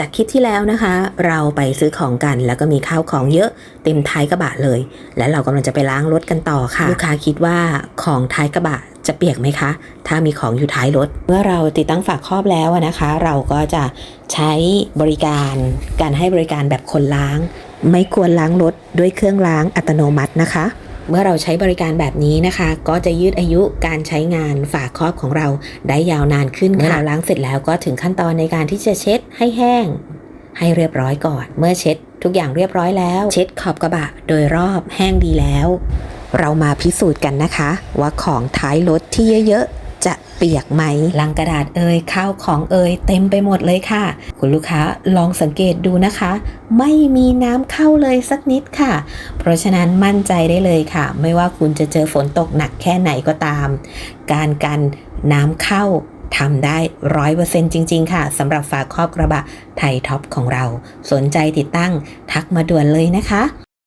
จากคลิปที่แล้วนะคะ เราไปซื้อของกัน แล้วก็มีข้าวของเยอะเต็มท้ายกระบะเลย และเรากำลังจะไปล้างรถกันต่อค่ะ ลูกค้าคิดว่าของท้ายกระบะจะเปียกไหมคะ ถ้ามีของอยู่ท้ายรถ เมื่อเราติดตั้งฝากครอบแล้วนะคะ เราก็จะใช้บริการการให้บริการแบบคนล้าง ไม่ควรล้างรถด้วยเครื่องล้างอัตโนมัตินะคะ เมื่อเราใช้บริการแบบนี้นะคะ ก็จะยืดอายุการใช้งานฝาครอบของเราได้ยาวนานขึ้นค่ะเมื่อเราล้างเสร็จแล้วก็ถึงขั้นตอนในการที่จะเช็ดให้แห้ง ให้เรียบร้อยก่อน เมื่อเช็ดทุกอย่างเรียบร้อยแล้ว เช็ดขอบกระบะโดยรอบแห้งดีแล้ว เรามาพิสูจน์กันนะคะ ว่าของท้ายรถที่เยอะๆ จะเปียกไหมลังกระดาษเอ่ยข้าวของเอ่ยเต็มไปหมดเลยค่ะ คุณลูกค้าลองสังเกตดูนะคะ ไม่มีน้ำเข้าเลยสักนิดค่ะ เพราะฉะนั้นมั่นใจได้เลยค่ะ ไม่ว่าคุณจะเจอฝนตกหนักแค่ไหนก็ตาม การกันน้ำเข้าทำได้ร้อยเปอร์เซ็นจริง ๆ ค่ะสำหรับฝาครอบกระบะไทยท็อปของเรา สนใจติดตั้งทักมาด่วนเลยนะคะ